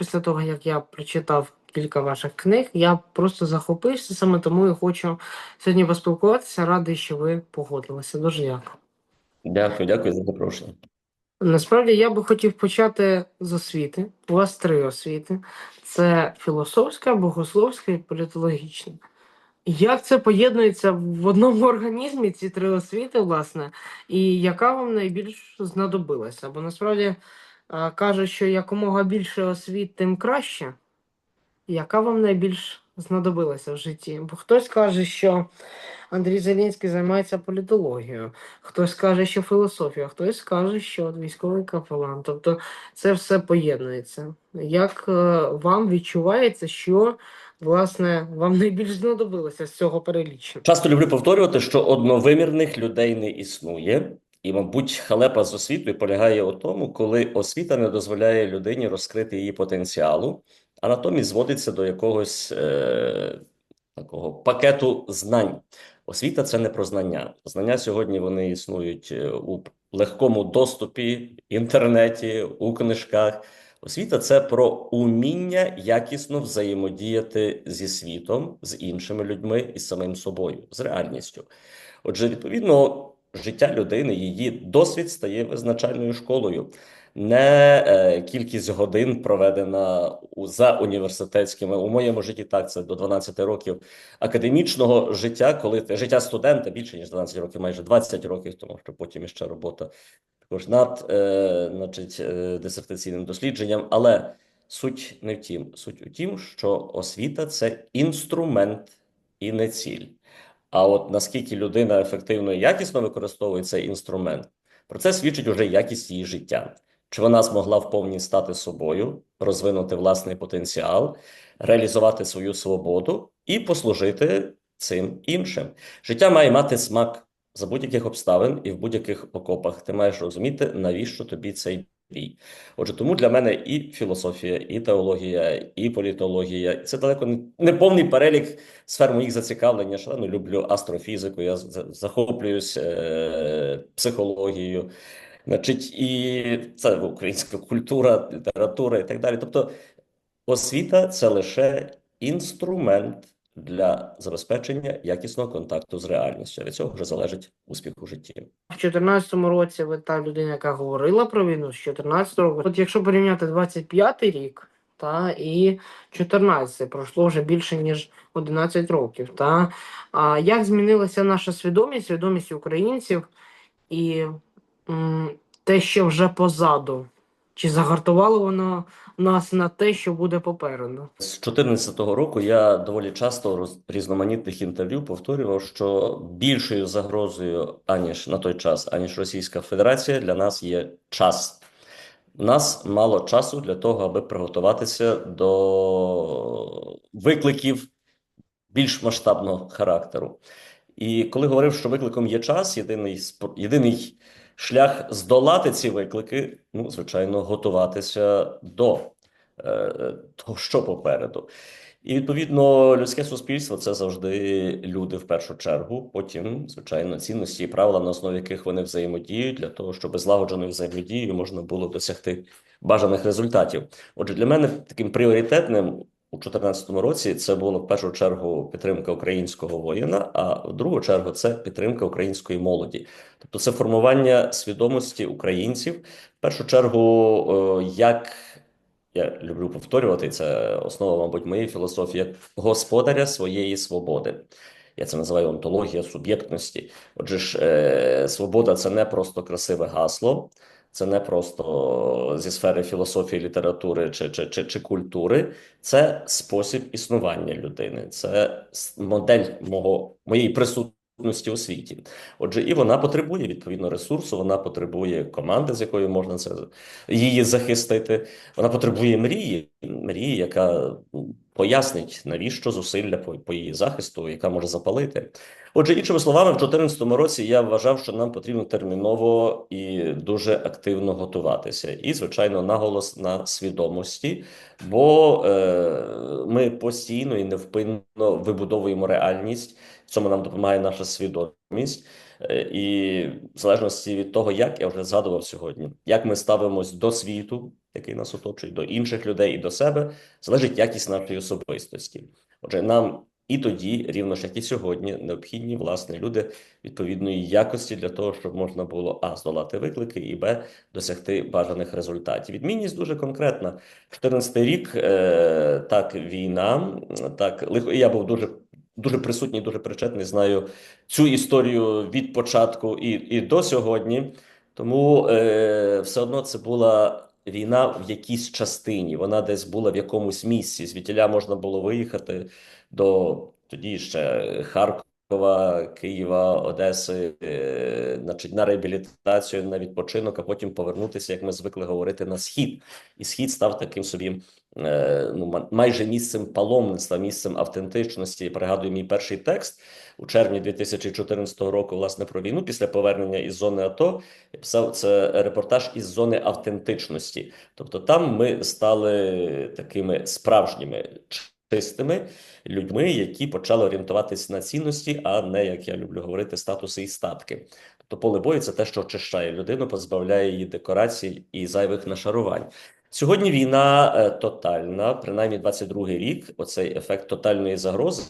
після того, як я прочитав кілька ваших книг, я просто захопився, саме тому і хочу сьогодні поспілкуватися. Радий, що ви погодилися. Дуже дякую. Дякую, дякую за запрошення. Насправді я би хотів почати з освіти. У вас три освіти: це філософська, богословська і політологічна. Як це поєднується в одному організмі, ці три освіти, власне, і яка вам найбільш знадобилася? Бо насправді кажуть, що якомога більше освіт, тим краще. Яка вам найбільш знадобилася в житті? Бо хтось каже, що Андрій Зеленський займається політологією, хтось каже, що філософія, хтось каже, що військовий капелан. Тобто це все поєднується. Як е, вам відчувається, що власне вам найбільш знадобилося з цього перелічення? Часто люблю повторювати, що одновимірних людей не існує, і, мабуть, халепа з освітою полягає у тому, коли освіта не дозволяє людині розкрити її потенціалу, а натомість зводиться до якогось е, такого пакету знань. Освіта це не про знання. Знання сьогодні вони існують е, у легкому доступі, інтернеті, у книжках. Освіта це про уміння якісно взаємодіяти зі світом, з іншими людьми і самим собою, з реальністю. Отже, відповідно, життя людини, її досвід стає визначальною школою. Не е, кількість годин проведена за університетськими у моєму житті, так це до 12 років академічного життя, коли життя студента більше ніж 12 років, майже 20 років, тому що потім іще робота також над е, значить, е, дисертаційним дослідженням. Але суть не в тім. Суть у тім, що освіта це інструмент і не ціль. А от наскільки людина ефективно і якісно використовує цей інструмент, про це свідчить уже якість її життя. Чи вона змогла вповні стати собою, розвинути власний потенціал, реалізувати свою свободу і послужити цим іншим. Життя має мати смак за будь-яких обставин і в будь-яких окопах. Ти маєш розуміти, навіщо тобі цей бій. Отже, тому для мене і філософія, і теологія, і політологія це далеко не- повний перелік сфер моїх зацікавлень. Я шалено люблю астрофізику, я захоплююсь е, психологією. Значить, і це українська культура, література і так далі. Тобто, освіта це лише інструмент для забезпечення якісного контакту з реальністю. Від цього вже залежить успіх у житті. В 2014 році ви та людина, яка говорила про війну з 14 року. От якщо порівняти 25 рік та і 14, пройшло вже більше ніж 11 років. Та а як змінилася наша свідомість, свідомість українців і м, те, що вже позаду? Чи загартувало воно нас на те, що буде попереду? З 2014 року я доволі часто роз- різноманітних інтерв'ю повторював, що більшою загрозою, аніж на той час, аніж Російська Федерація, для нас є час. У нас мало часу для того, аби приготуватися до викликів більш масштабного характеру. І коли говорив, що викликом є час, єдиний єдиний шлях здолати ці виклики, ну, звичайно, готуватися до е, того, що попереду. І відповідно людське суспільство це завжди люди в першу чергу. Потім, звичайно, цінності і правила, на основі яких вони взаємодіють, для того, щоб злагодженою взаємодією можна було досягти бажаних результатів. Отже, для мене таким пріоритетним у 2014 році це було в першу чергу підтримка українського воїна, а в другу чергу це підтримка української молоді. Тобто, це формування свідомості українців, в першу чергу, е, як я люблю повторювати, це основа, мабуть, моєї філософії, як господаря своєї свободи. Я це називаю онтологія суб'єктності. Отже ж, е, свобода це не просто красиве гасло, це не просто зі сфери філософії, літератури чи, чи, чи, чи культури, це спосіб існування людини, це модель мого, моєї присутності у світі. Отже, і вона потребує відповідно ресурсу, вона потребує команди, з якою можна це її захистити. Вона потребує мрії, мрії, яка пояснить, навіщо зусилля по, по її захисту, яка може запалити. Отже, іншими словами, в 2014 році я вважав, що нам потрібно терміново і дуже активно готуватися. І, звичайно, наголос на свідомості, бо е, ми постійно і невпинно вибудовуємо реальність. Цьому нам допомагає наша свідомість. Е, І в залежності від того, як я вже згадував сьогодні, як ми ставимось до світу, який нас оточує, до інших людей і до себе, залежить якість нашої особистості. Отже, нам і тоді, рівно ж як і сьогодні, необхідні власне люди відповідної якості для того, щоб можна було а здолати виклики, і б досягти бажаних результатів. Відмінність дуже конкретна. 14 рік е, так війна, так лихо. Я був дуже дуже присутній, дуже причетний. Знаю цю історію від початку і, і до сьогодні. Тому е, все одно це була війна в якійсь частині. Вона десь була в якомусь місці. Звідтіля можна було виїхати до тоді ще Харкова, Києва, Одеси, е, значить, на реабілітацію, на відпочинок, а потім повернутися, як ми звикли говорити, на схід. І схід став таким собі ну, ма- майже місцем паломництва, місцем автентичності. Пригадую мій перший текст у червні 2014 року, власне, про війну після повернення із зони АТО. Я писав це репортаж із зони автентичності. Тобто, там ми стали такими справжніми чистими людьми, які почали орієнтуватись на цінності, а не як я люблю говорити, статуси і статки. Тобто, поле бою це те, що очищає людину, позбавляє її декорацій і зайвих нашарувань. Сьогодні війна е, тотальна, принаймні 22-й рік. Оцей ефект тотальної загрози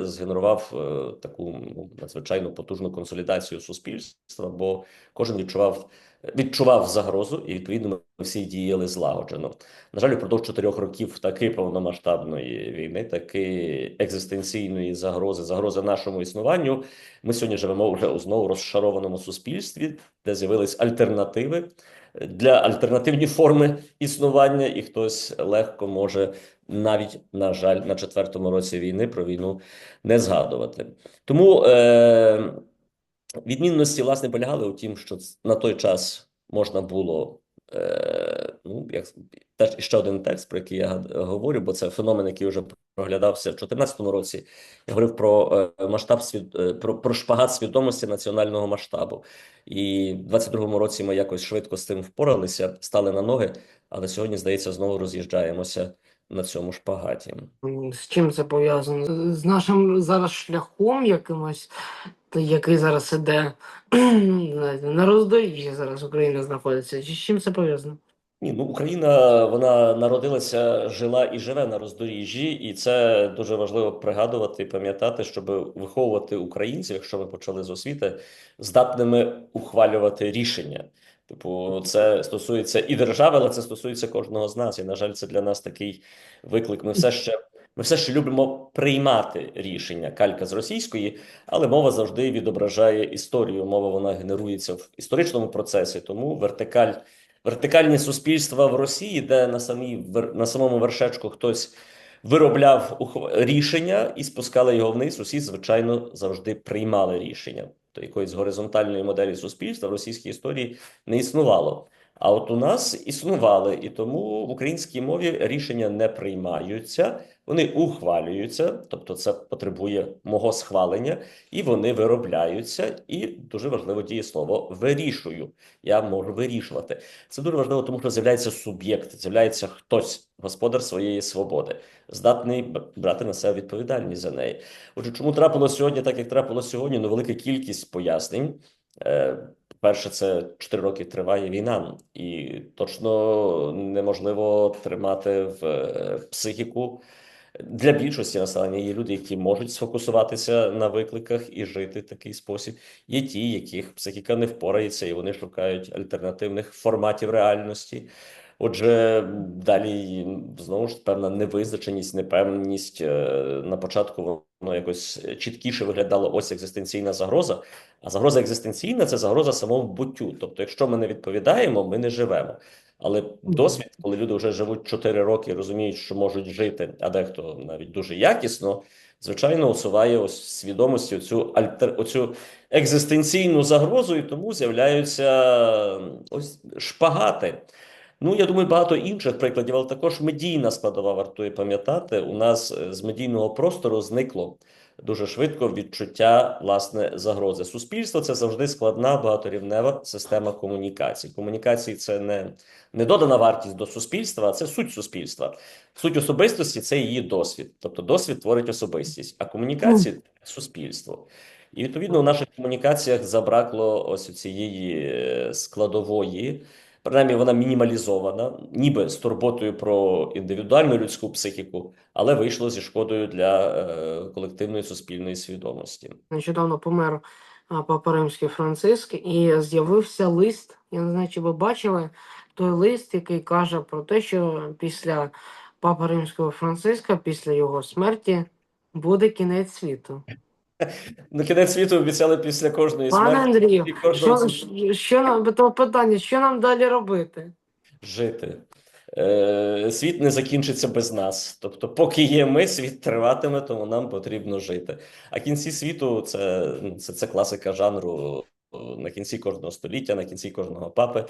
згенерував е, таку ну, надзвичайно потужну консолідацію суспільства, бо кожен відчував відчував загрозу, і відповідно ми всі діяли злагоджено. На жаль, упродовж чотирьох років таки повномасштабної війни, таки екзистенційної загрози, загрози нашому існуванню. Ми сьогодні живемо вже у знову розшарованому суспільстві, де з'явились альтернативи для альтернативні форми існування, і хтось легко може навіть, на жаль, на четвертому році війни про війну не згадувати. Тому е, відмінності власне полягали у тім, що на той час можна було. Е, ну, як теж ще один текст, про який я говорю, бо це феномен, який вже проглядався в 2014 році. Я говорив про е, масштаб свід, е, про, про шпагат свідомості національного масштабу. І в 22-му році ми якось швидко з цим впоралися, стали на ноги, але сьогодні, здається, знову роз'їжджаємося на цьому шпагаті. З чим це пов'язано? З нашим зараз шляхом якимось, який зараз іде на роздоріжжі зараз Україна знаходиться. З чим це пов'язано? Ні, ну Україна вона народилася, жила і живе на роздоріжжі, і це дуже важливо пригадувати і пам'ятати, щоб виховувати українців, якщо ми почали з освіти, здатними ухвалювати рішення. Типу, це стосується і держави, але це стосується кожного з нас. І, на жаль, це для нас такий виклик. Ми все ще ми все ще любимо приймати рішення. Калька з російської, але мова завжди відображає історію. Мова вона генерується в історичному процесі, тому вертикаль. Вертикальні суспільства в Росії, де на самій на самому вершечку хтось виробляв рішення і спускали його вниз. Усі, звичайно, завжди приймали рішення. То якоїсь горизонтальної моделі суспільства в російській історії не існувало. А от у нас існували, і тому в українській мові рішення не приймаються, вони ухвалюються, тобто це потребує мого схвалення, і вони виробляються. І дуже важливо дієслово вирішую. Я можу вирішувати. Це дуже важливо, тому що з'являється суб'єкт, з'являється хтось, господар своєї свободи, здатний брати на себе відповідальність за неї. Отже, чому трапилось сьогодні, так як трапилось сьогодні? Ну, велика кількість пояснень. Перше, це 4 роки триває війна, і точно неможливо тримати в е, психіку. Для більшості населення є люди, які можуть сфокусуватися на викликах і жити такий спосіб. Є ті, яких психіка не впорається, і вони шукають альтернативних форматів реальності. Отже, далі знову ж певна невизначеність, непевність. Е, На початку воно якось чіткіше виглядало ось екзистенційна загроза. А загроза екзистенційна це загроза самому буттю. Тобто, якщо ми не відповідаємо, ми не живемо. Але досвід, коли люди вже живуть 4 роки і розуміють, що можуть жити, а дехто навіть дуже якісно, звичайно, усуває ось свідомості оцю альтер, оцю екзистенційну загрозу, і тому з'являються ось шпагати. Ну, я думаю, багато інших прикладів, але також медійна складова вартує пам'ятати. У нас е, з медійного простору зникло дуже швидко відчуття власне загрози. Суспільство це завжди складна багаторівнева система комунікацій. Комунікації це не, не додана вартість до суспільства, а це суть суспільства. Суть особистості це її досвід. Тобто досвід творить особистість, а комунікації суспільство. І відповідно у наших комунікаціях забракло ось цієї складової принаймні вона мінімалізована, ніби з турботою про індивідуальну людську психіку, але вийшло зі шкодою для е, колективної суспільної свідомості. Нещодавно помер Папа Римський Франциск, і з'явився лист. Я не знаю, чи ви бачили той лист, який каже про те, що після Папи Римського Франциска, після його смерті, буде кінець світу. Ну, кінець світу обіцяли після кожної Пане Андрію, що, що, що нам то питання, що нам далі робити? жити. Е, світ не закінчиться без нас. Тобто, поки є ми, світ триватиме, тому нам потрібно жити. А кінці світу це, ну, це, це класика жанру на кінці кожного століття, на кінці кожного папи.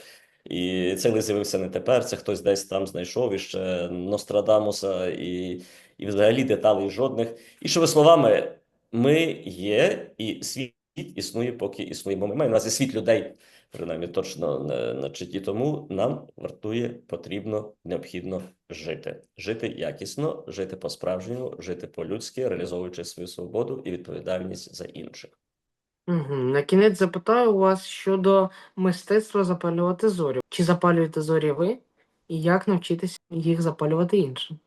І цей лист з'явився не тепер. Це хтось десь там знайшов іще Нострадамуса, і, і взагалі деталей жодних. Іншими словами, ми є, і світ існує, поки існує. Бо ми маємо на увазі світ людей, принаймні точно на, на читті. Тому нам вартує, потрібно, необхідно жити. Жити якісно, жити по-справжньому, жити по-людськи, реалізовуючи свою свободу і відповідальність за інших. Угу. На кінець запитаю у вас щодо мистецтва запалювати зорі. Чи запалюєте зорі ви? І як навчитися їх запалювати іншим?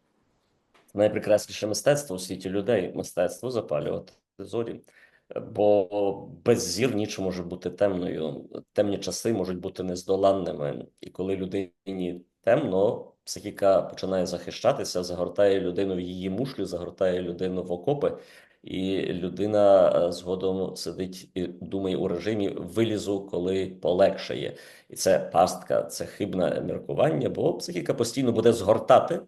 Найпрекрасніше мистецтво у світі людей мистецтво запалювати зорі. Бо без зір ніч може бути темною. Темні часи можуть бути нездоланними. І коли людині темно, психіка починає захищатися, загортає людину в її мушлю, загортає людину в окопи, і людина е, згодом сидить і думає у режимі вилізу, коли полегшає. І це пастка, це хибне міркування, бо психіка постійно буде згортати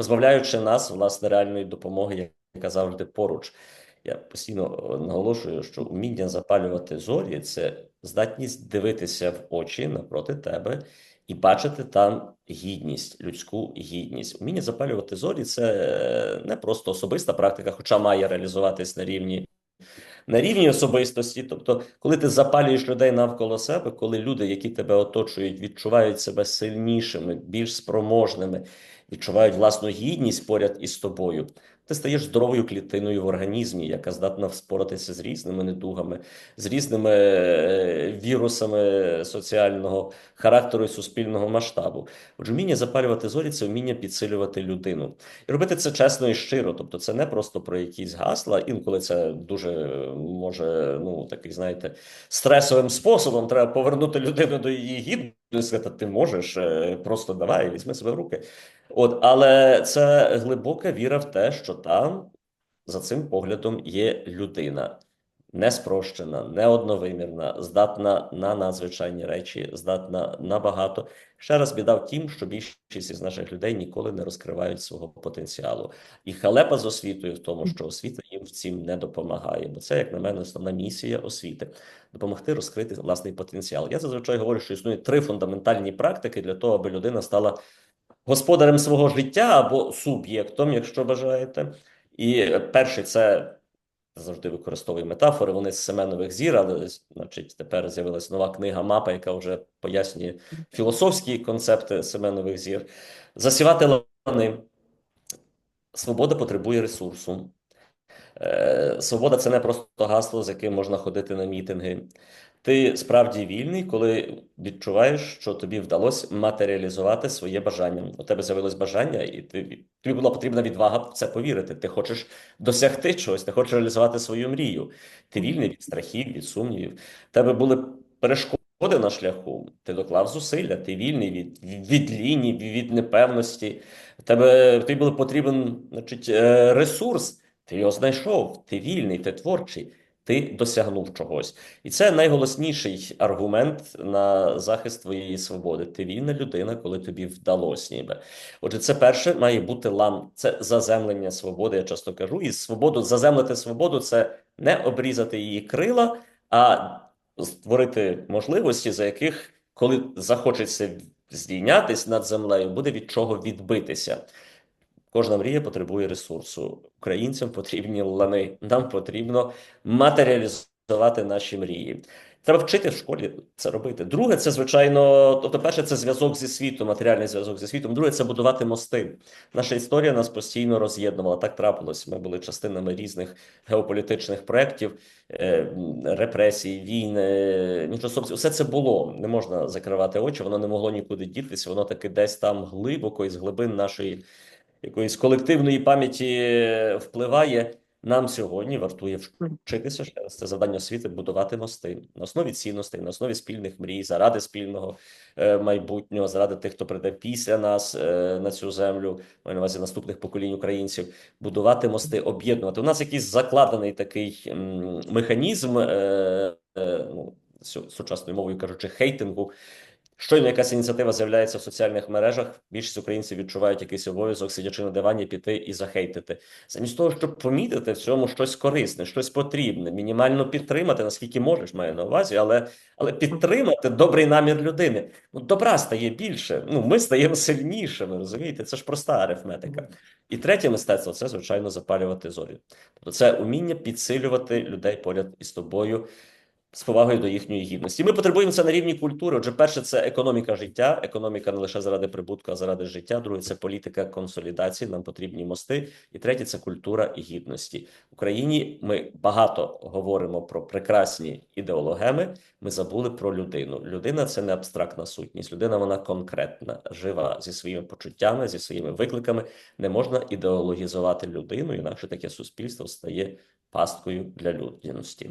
позбавляючи нас власне реальної допомоги, яка завжди поруч. Я постійно е, наголошую, що вміння запалювати зорі це здатність дивитися в очі напроти тебе і бачити там гідність, людську гідність. Вміння запалювати зорі це е, не просто особиста практика, хоча має реалізуватись на рівні. На рівні особистості, тобто, коли ти запалюєш людей навколо себе, коли люди, які тебе оточують, відчувають себе сильнішими, більш спроможними, відчувають власну гідність поряд із тобою, ти стаєш здоровою клітиною в організмі, яка здатна вспоратися з різними недугами, з різними е, вірусами соціального характеру і суспільного масштабу. Отже, вміння запалювати зорі це вміння підсилювати людину і робити це чесно і щиро. Тобто, це не просто про якісь гасла. Інколи це дуже може, ну такий, знаєте, стресовим способом треба повернути людину до її гідності. Сказати, ти можеш е, просто давай, візьми себе в руки. От, але це глибока віра в те, що там за цим поглядом є людина. Не спрощена, не одновимірна, здатна на надзвичайні речі, здатна на багато. Ще раз біда в тім, що більшість із наших людей ніколи не розкривають свого потенціалу. І халепа з освітою в тому, що освіта їм в цім не допомагає. Бо це, як на мене, основна місія освіти допомогти розкрити власний потенціал. Я зазвичай говорю, що існує три фундаментальні практики для того, аби людина стала господарем свого життя або суб'єктом, якщо бажаєте. І перший це завжди використовую метафори. Вони з Семенових зір, але значить, тепер з'явилася нова книга мапа, яка вже пояснює філософські концепти Семенових зір. Засівати лани. Свобода потребує ресурсу. Е, Свобода це не просто гасло, з яким можна ходити на мітинги. Ти справді вільний, коли відчуваєш, що тобі вдалося матеріалізувати своє бажання. У тебе з'явилось бажання, і ти, тобі була потрібна відвага в це повірити. Ти хочеш досягти чогось, ти хочеш реалізувати свою мрію. Ти вільний від страхів, від сумнівів. Тебе були перешкоди на шляху. Ти доклав зусилля, ти вільний від, від лінії, від непевності. Тебе тобі був потрібен значить, е, ресурс. Ти його знайшов, ти вільний, ти творчий, ти досягнув чогось. І це найголосніший аргумент на захист твоєї свободи. Ти вільна людина, коли тобі вдалося ніби. Отже, це перше має бути лам, це заземлення свободи, я часто кажу. І свободу, заземлити свободу це не обрізати її крила, а створити можливості, за яких, коли захочеться здійнятись над землею, буде від чого відбитися. Кожна мрія потребує ресурсу. Українцям потрібні лани. Нам потрібно матеріалізувати наші мрії. Треба вчити в школі це робити. Друге, це звичайно, тобто, перше, це зв'язок зі світом, матеріальний зв'язок зі світом. Друге, це будувати мости. Наша історія нас постійно роз'єднувала. Так трапилось. Ми були частинами різних геополітичних проєктів, е, репресій, війни, міжособців. Все це було. Не можна закривати очі, воно не могло нікуди дітися. Воно таки десь там глибоко із глибин нашої якоїсь колективної пам'яті е, впливає. Нам сьогодні вартує вчитися ще раз. Це завдання освіти будувати мости на основі цінностей, на основі спільних мрій, заради спільного е, майбутнього, заради тих, хто прийде після нас е, на цю землю, маю на увазі наступних поколінь українців, будувати мости, об'єднувати. У нас якийсь закладений такий механізм, ну, сучасною мовою кажучи, хейтингу. Щойно якась ініціатива з'являється в соціальних мережах, більшість українців відчувають якийсь обов'язок, сидячи на дивані, піти і захейтити. Замість того, щоб помітити в цьому щось корисне, щось потрібне, мінімально підтримати, наскільки можеш, маю на увазі, але, але підтримати добрий намір людини. Ну, добра стає більше. Ну, ми стаємо сильнішими, розумієте? Це ж проста арифметика. І третє мистецтво це, звичайно, запалювати зорі. Тобто це уміння підсилювати людей поряд із тобою з повагою до їхньої гідності. Ми потребуємо це на рівні культури. Отже, перше, це економіка життя, економіка не лише заради прибутку, а заради життя. Друге, це політика консолідації. Нам потрібні мости. І третє це культура гідності. В Україні ми багато говоримо про прекрасні ідеологеми. Ми забули про людину. Людина це не абстрактна сутність. Людина вона конкретна, жива зі своїми почуттями, зі своїми викликами. Не можна ідеологізувати людину, інакше таке суспільство стає пасткою для людяності.